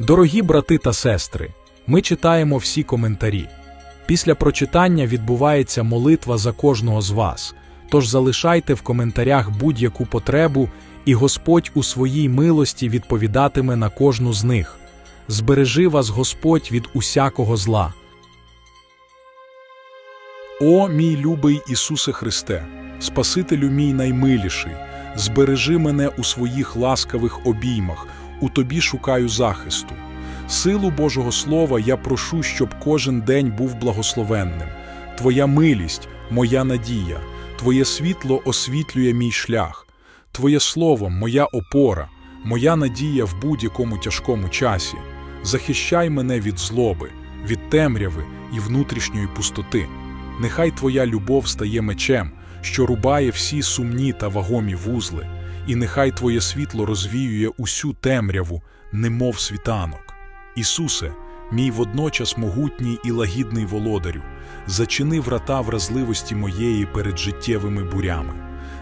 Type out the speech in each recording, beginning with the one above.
Дорогі брати та сестри, ми читаємо всі коментарі. Після прочитання відбувається молитва за кожного з вас. Тож залишайте в коментарях будь-яку потребу, і Господь у своїй милості відповідатиме на кожну з них. Збережи вас Господь від усякого зла. О, мій любий Ісусе Христе, Спасителю мій наймиліший, збережи мене у своїх ласкавих обіймах, у Тобі шукаю захисту. Силу Божого Слова я прошу, щоб кожен день був благословенним. Твоя милість, моя надія, Твоє світло освітлює мій шлях, Твоє Слово, моя опора, моя надія в будь-якому тяжкому часі. Захищай мене від злоби, від темряви і внутрішньої пустоти. Нехай Твоя любов стає мечем, що рубає всі сумні та вагомі вузли, і нехай Твоє світло розвіює усю темряву, немов світанок. Ісусе, мій водночас могутній і лагідний володарю, зачини врата вразливості моєї перед життєвими бурями.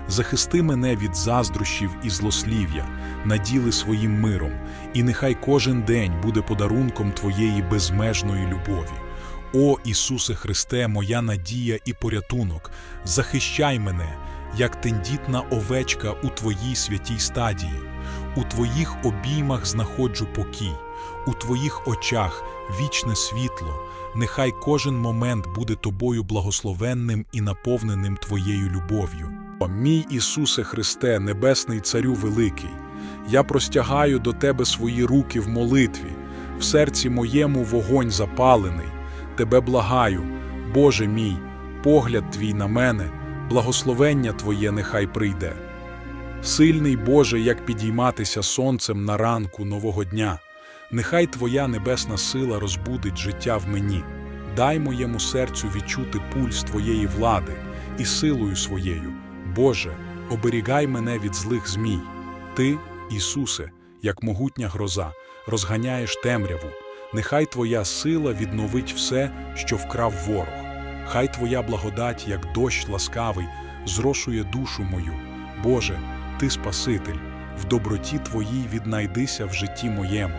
Захисти мене від заздрощів і злослів'я, наділи своїм миром, і нехай кожен день буде подарунком Твоєї безмежної любові. О Ісусе Христе, моя надія і порятунок, захищай мене, як тендітна овечка у Твоїй святій стадії. У Твоїх обіймах знаходжу покій, у Твоїх очах вічне світло. Нехай кожен момент буде Тобою благословенним і наповненим Твоєю любов'ю. О, мій Ісусе Христе, Небесний Царю Великий, я простягаю до Тебе свої руки в молитві, в серці моєму вогонь запалений. Тебе благаю, Боже мій, погляд Твій на мене, благословення Твоє нехай прийде. Сильний Боже, як підійматися сонцем на ранку нового дня, нехай Твоя небесна сила розбудить життя в мені. Дай моєму серцю відчути пульс Твоєї влади і силою своєю. Боже, оберігай мене від злих змій. Ти, Ісусе, як могутня гроза, розганяєш темряву. Нехай Твоя сила відновить все, що вкрав ворог. Хай Твоя благодать, як дощ ласкавий, зрошує душу мою. Боже, Ти Спаситель, в доброті Твоїй віднайдися в житті моєму.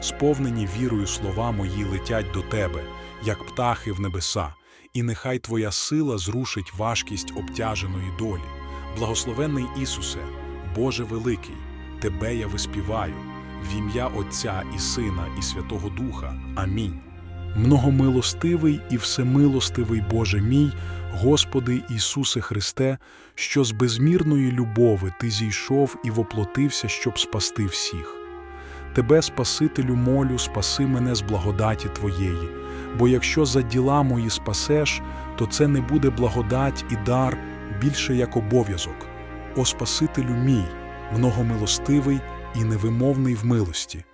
Сповнені вірою слова мої летять до Тебе, як птахи в небеса, і нехай Твоя сила зрушить важкість обтяженої долі. Благословенний Ісусе, Боже Великий, Тебе я виспіваю, в ім'я Отця і Сина, і Святого Духа. Амінь. Многомилостивий і всемилостивий Боже мій, Господи Ісусе Христе, що з безмірної любови Ти зійшов і воплотився, щоб спасти всіх. Тебе, Спасителю, молю, спаси мене з благодаті Твоєї, бо якщо за діла мої спасеш, то це не буде благодать і дар більше як обов'язок. О Спасителю мій, многомилостивий і невимовний в милості.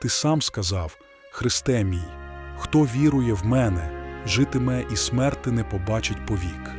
Ти сам сказав, Христе мій, хто вірує в мене, житиме і смерти не побачить повік.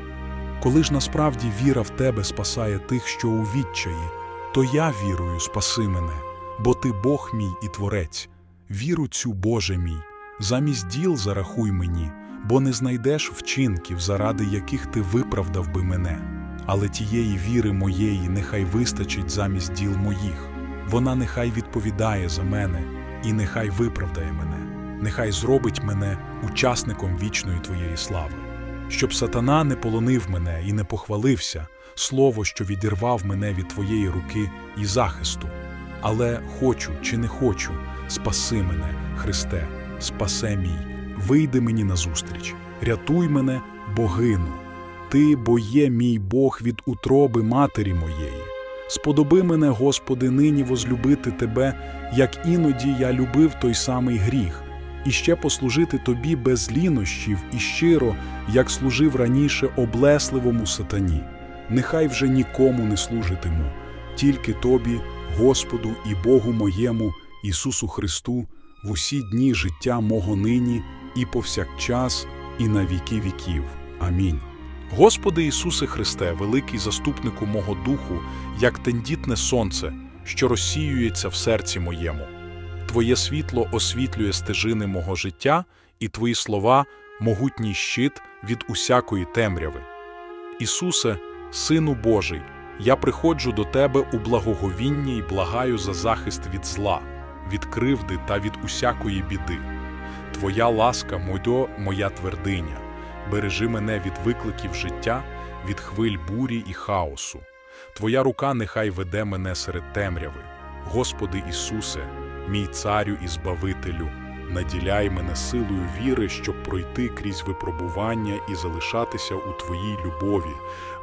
Коли ж насправді віра в тебе спасає тих, що у відчаї, то я вірую, спаси мене, бо ти Бог мій і Творець. Віру цю, Боже мій, замість діл зарахуй мені, бо не знайдеш вчинків, заради яких ти виправдав би мене. Але тієї віри моєї нехай вистачить замість діл моїх. Вона нехай відповідає за мене і нехай виправдає мене, нехай зробить мене учасником вічної Твоєї слави, щоб сатана не полонив мене і не похвалився, слово, що відірвав мене від Твоєї руки і захисту. Але хочу чи не хочу, спаси мене, Христе, спасе мій, вийди мені назустріч, рятуй мене, богину. Ти, бо є мій Бог від утроби матері моєї. Сподоби мене, Господи, нині возлюбити Тебе, як іноді я любив той самий гріх, і ще послужити Тобі без лінощів і щиро, як служив раніше облесливому сатані. Нехай вже нікому не служитиму, тільки Тобі, Господу і Богу моєму, Ісусу Христу, в усі дні життя мого нині і повсякчас, і на віки віків. Амінь. Господи Ісусе Христе, великий заступнику мого духу, як тендітне сонце, що розсіюється в серці моєму. Твоє світло освітлює стежини мого життя, і Твої слова могутній щит від усякої темряви. Ісусе, Сину Божий, я приходжу до Тебе у благоговінні і благаю за захист від зла. від кривди та від усякої біди. Твоя ласка, мойдо, моя твердиня, бережи мене від викликів життя, від хвиль бурі і хаосу. Твоя рука нехай веде мене серед темряви. Господи Ісусе, мій царю і збавителю, наділяй мене силою віри, щоб пройти крізь випробування і залишатися у Твоїй любові,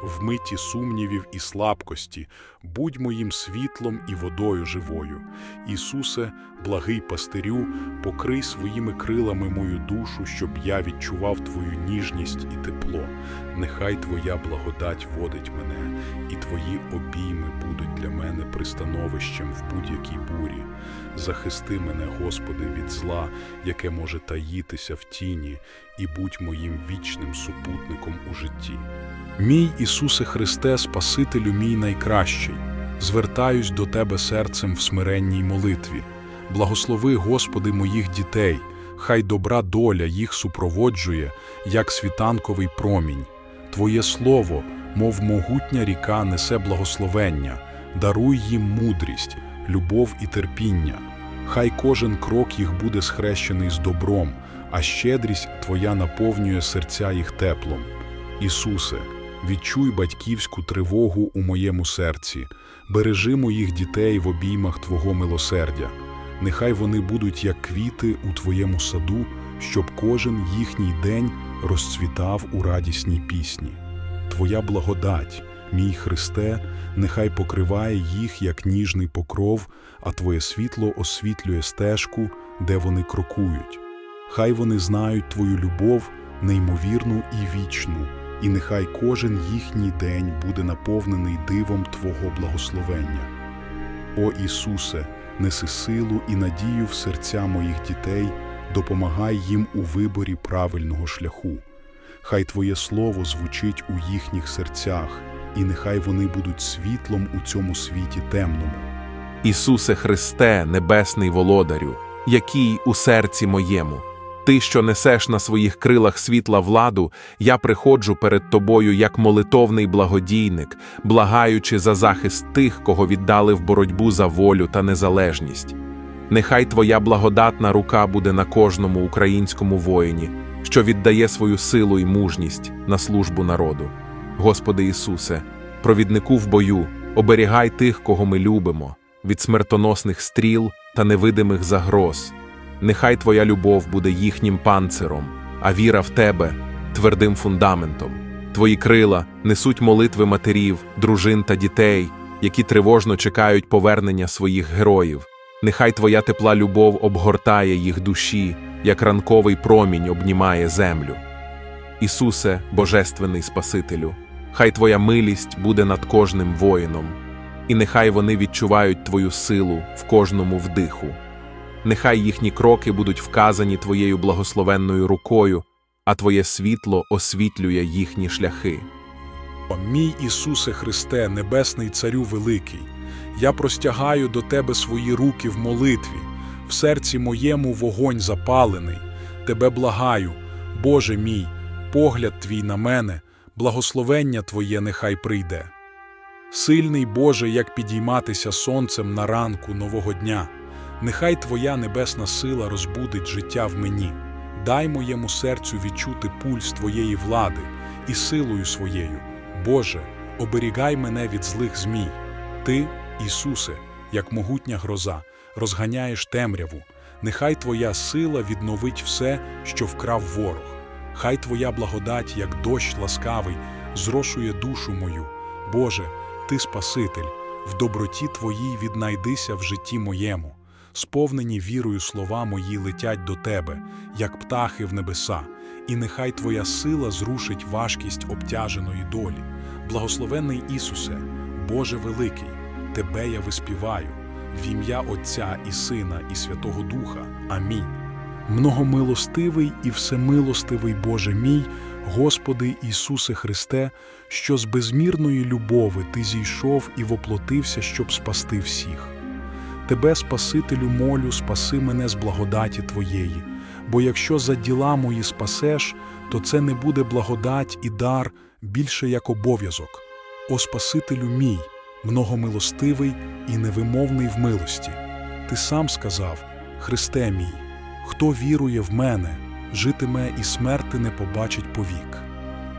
в миті сумнівів і слабкості, будь моїм світлом і водою живою. Ісусе, благий пастирю, покрий своїми крилами мою душу, щоб я відчував Твою ніжність і тепло. Нехай Твоя благодать водить мене, і Твої обійми будуть для мене пристановищем в будь-якій бурі. Захисти мене, Господи, від зла, яке може таїтися в тіні, і будь моїм вічним супутником у житті. Мій Ісусе Христе, Спасителю мій найкращий, звертаюсь до Тебе серцем в смиренній молитві. Благослови, Господи, моїх дітей, хай добра доля їх супроводжує, як світанковий промінь. Твоє слово, мов могутня ріка, несе благословення, даруй їм мудрість, любов і терпіння. Хай кожен крок їх буде схрещений з добром, а щедрість Твоя наповнює серця їх теплом. Ісусе, відчуй батьківську тривогу у моєму серці, бережи моїх дітей в обіймах Твого милосердя. Нехай вони будуть як квіти у Твоєму саду, щоб кожен їхній день розцвітав у радісній пісні. Твоя благодать, мій Христе, нехай покриває їх, як ніжний покров, а Твоє світло освітлює стежку, де вони крокують. Хай вони знають Твою любов, неймовірну і вічну, і нехай кожен їхній день буде наповнений дивом Твого благословення. О Ісусе, неси силу і надію в серця моїх дітей, допомагай їм у виборі правильного шляху. Хай Твоє Слово звучить у їхніх серцях, і нехай вони будуть світлом у цьому світі темному. Ісусе Христе, Небесний Володарю, який у серці моєму. Ти, що несеш на своїх крилах світла владу, я приходжу перед тобою як молитовний благодійник, благаючи за захист тих, кого віддали в боротьбу за волю та незалежність. Нехай твоя благодатна рука буде на кожному українському воїні, що віддає свою силу і мужність на службу народу. Господи Ісусе, провіднику в бою, оберігай тих, кого ми любимо, від смертоносних стріл та невидимих загроз. Нехай Твоя любов буде їхнім панциром, а віра в Тебе твердим фундаментом. Твої крила несуть молитви матерів, дружин та дітей, які тривожно чекають повернення своїх героїв. Нехай Твоя тепла любов обгортає їх душі, як ранковий промінь обнімає землю. Ісусе, Божественний Спасителю, хай Твоя милість буде над кожним воїном, і нехай вони відчувають Твою силу в кожному вдиху. Нехай їхні кроки будуть вказані Твоєю благословенною рукою, а Твоє світло освітлює їхні шляхи. О, мій Ісусе Христе, Небесний Царю Великий, я простягаю до Тебе свої руки в молитві, в серці моєму вогонь запалений. Тебе благаю, Боже мій, погляд Твій на мене, благословення Твоє нехай прийде. Сильний Боже, як підійматися сонцем на ранку нового дня, нехай Твоя небесна сила розбудить життя в мені. Дай моєму серцю відчути пульс Твоєї влади і силою своєю. Боже, оберігай мене від злих змій. Ти, Ісусе, як могутня гроза, розганяєш темряву. Нехай Твоя сила відновить все, що вкрав ворог. Хай Твоя благодать, як дощ ласкавий, зрошує душу мою. Боже, Ти Спаситель, в доброті Твоїй віднайдися в житті моєму. Сповнені вірою слова мої летять до Тебе, як птахи в небеса, і нехай Твоя сила зрушить важкість обтяженої долі. Благословенний Ісусе, Боже Великий, Тебе я виспіваю, в ім'я Отця і Сина, і Святого Духа. Амінь. Многомилостивий і всемилостивий Боже мій, Господи Ісусе Христе, що з безмірної любови Ти зійшов і воплотився, щоб спасти всіх. Тебе, Спасителю, молю, спаси мене з благодаті Твоєї, бо якщо за діла мої спасеш, то це не буде благодать і дар більше як обов'язок. О Спасителю мій, многомилостивий і невимовний в милості. ти сам сказав: Христе мій, хто вірує в мене, житиме і смерти не побачить повік.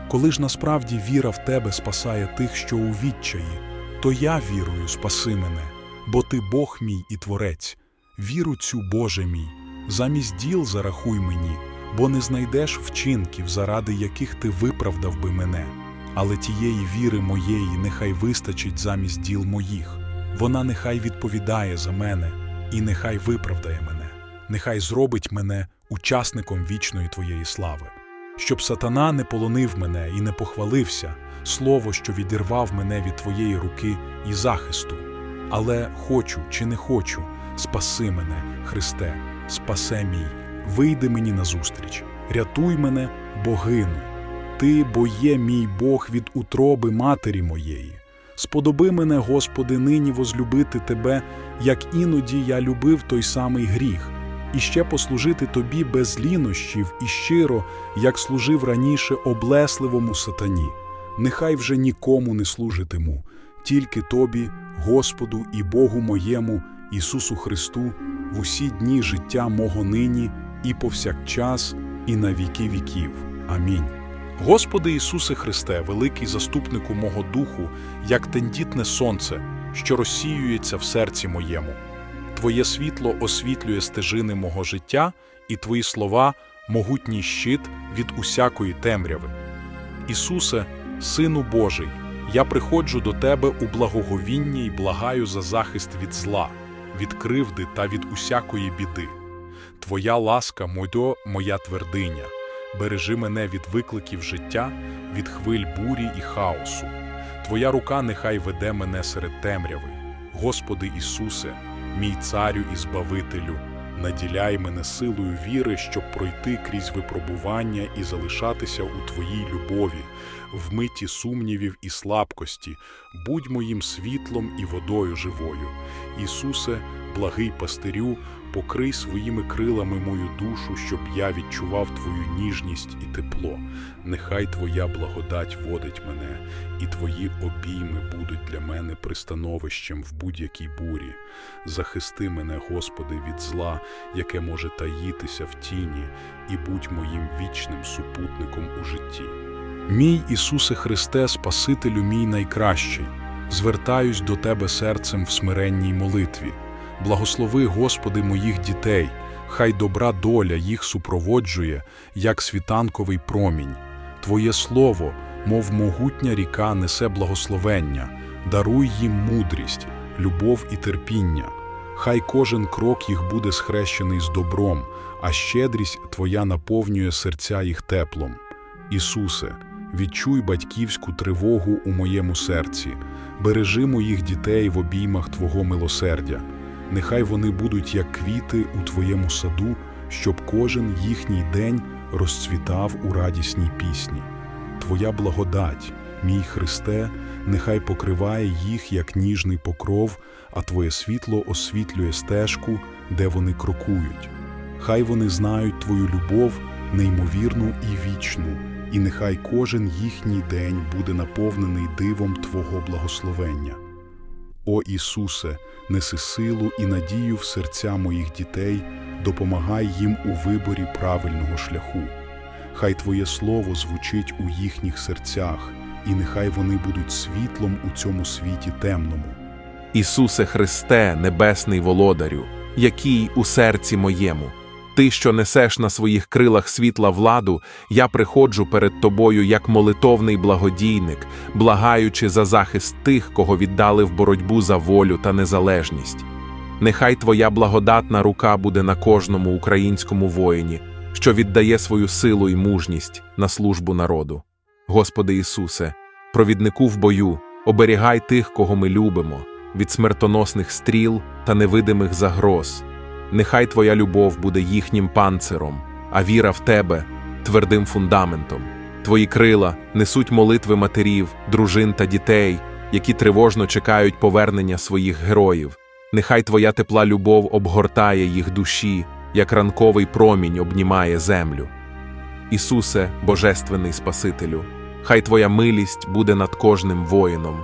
Коли ж насправді віра в тебе спасає тих, що у відчаї, то я вірую, спаси мене, бо ти Бог мій і Творець. Віру цю, Боже мій, замість діл зарахуй мені, бо не знайдеш вчинків, заради яких ти виправдав би мене. Але тієї віри моєї нехай вистачить замість діл моїх. Вона нехай відповідає за мене і нехай виправдає мене, нехай зробить мене учасником вічної твоєї слави. Щоб сатана не полонив мене і не похвалився, слово, що відірвав мене від твоєї руки і захисту. Але хочу чи не хочу, спаси мене, Христе, спасе мій, вийди мені назустріч, рятуй мене, богину. Ти, бо є мій Бог від утроби матері моєї. Сподоби мене, Господи, нині возлюбити Тебе, як іноді я любив той самий гріх, і ще послужити Тобі без лінощів і щиро, як служив раніше облесливому сатані. Нехай вже нікому не служитиму, тільки Тобі, Господу і Богу моєму, Ісусу Христу, в усі дні життя мого нині і повсякчас, і на віки віків. Амінь. Господи Ісусе Христе, великий заступнику мого духу, як тендітне сонце, що розсіюється в серці моєму. Твоє світло освітлює стежини мого життя, і Твої слова могутній щит від усякої темряви. Ісусе, Сину Божий, я приходжу до Тебе у благоговінні і благаю за захист від зла, від кривди та від усякої біди. Твоя ласка, мойдо, моя твердиня, бережи мене від викликів життя, від хвиль бурі і хаосу. Твоя рука нехай веде мене серед темряви. Господи Ісусе, мій царю і збавителю, наділяй мене силою віри, щоб пройти крізь випробування і залишатися у Твоїй любові, в миті сумнівів і слабкості, будь моїм світлом і водою живою. Ісусе, благий пастирю, покрий своїми крилами мою душу, щоб я відчував Твою ніжність і тепло. Нехай Твоя благодать водить мене, і Твої обійми будуть для мене пристановищем в будь-якій бурі. Захисти мене, Господи, від зла, яке може таїтися в тіні, і будь моїм вічним супутником у житті. Мій Ісусе Христе, Спасителю мій найкращий, звертаюсь до Тебе серцем в смиренній молитві. Благослови, Господи, моїх дітей, хай добра доля їх супроводжує, як світанковий промінь. Твоє слово, мов могутня ріка, несе благословення, даруй їм мудрість, любов і терпіння. Хай кожен крок їх буде схрещений з добром, а щедрість Твоя наповнює серця їх теплом. Ісусе, відчуй батьківську тривогу у моєму серці, бережи моїх дітей в обіймах Твого милосердя. Нехай вони будуть як квіти у Твоєму саду, щоб кожен їхній день розцвітав у радісній пісні. Твоя благодать, мій Христе, нехай покриває їх як ніжний покров, а Твоє світло освітлює стежку, де вони крокують. Хай вони знають Твою любов, неймовірну і вічну, і нехай кожен їхній день буде наповнений дивом Твого благословення. О Ісусе, неси силу і надію в серця моїх дітей, допомагай їм у виборі правильного шляху. Хай Твоє Слово звучить у їхніх серцях, і нехай вони будуть світлом у цьому світі темному. Ісусе Христе, Небесний Володарю, який у серці моєму. Ти, що несеш на своїх крилах світла владу, я приходжу перед тобою як молитовний благодійник, благаючи за захист тих, кого віддали в боротьбу за волю та незалежність. Нехай твоя благодатна рука буде на кожному українському воїні, що віддає свою силу і мужність на службу народу. Господи Ісусе, провіднику в бою, оберігай тих, кого ми любимо, від смертоносних стріл та невидимих загроз. Нехай Твоя любов буде їхнім панциром, а віра в Тебе твердим фундаментом. Твої крила несуть молитви матерів, дружин та дітей, які тривожно чекають повернення своїх героїв. Нехай Твоя тепла любов обгортає їх душі, як ранковий промінь обнімає землю. Ісусе, Божественний Спасителю, хай Твоя милість буде над кожним воїном,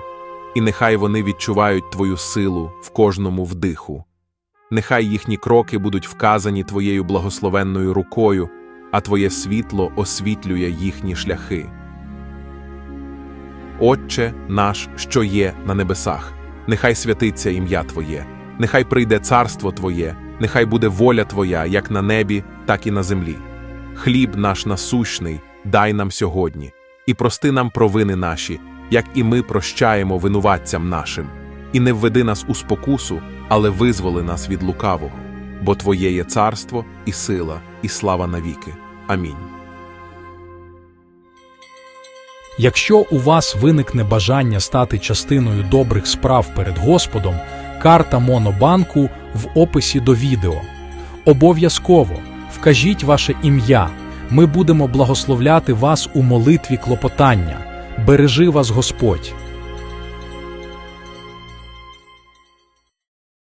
і нехай вони відчувають Твою силу в кожному вдиху. Нехай їхні кроки будуть вказані Твоєю благословенною рукою, а Твоє світло освітлює їхні шляхи. Отче наш, що є на небесах, нехай святиться ім'я Твоє, нехай прийде царство Твоє, нехай буде воля Твоя, як на небі, так і на землі. Хліб наш насущний дай нам сьогодні, і прости нам провини наші, як і ми прощаємо винуватцям нашим. І не введи нас у спокусу, але визволи нас від лукавого, бо Твоє є царство, і сила, і слава навіки. Амінь. Якщо у вас виникне бажання стати частиною добрих справ перед Господом, карта Монобанку в описі до відео. Обов'язково вкажіть ваше ім'я. Ми будемо благословляти вас у молитві клопотання. Бережи вас Господь!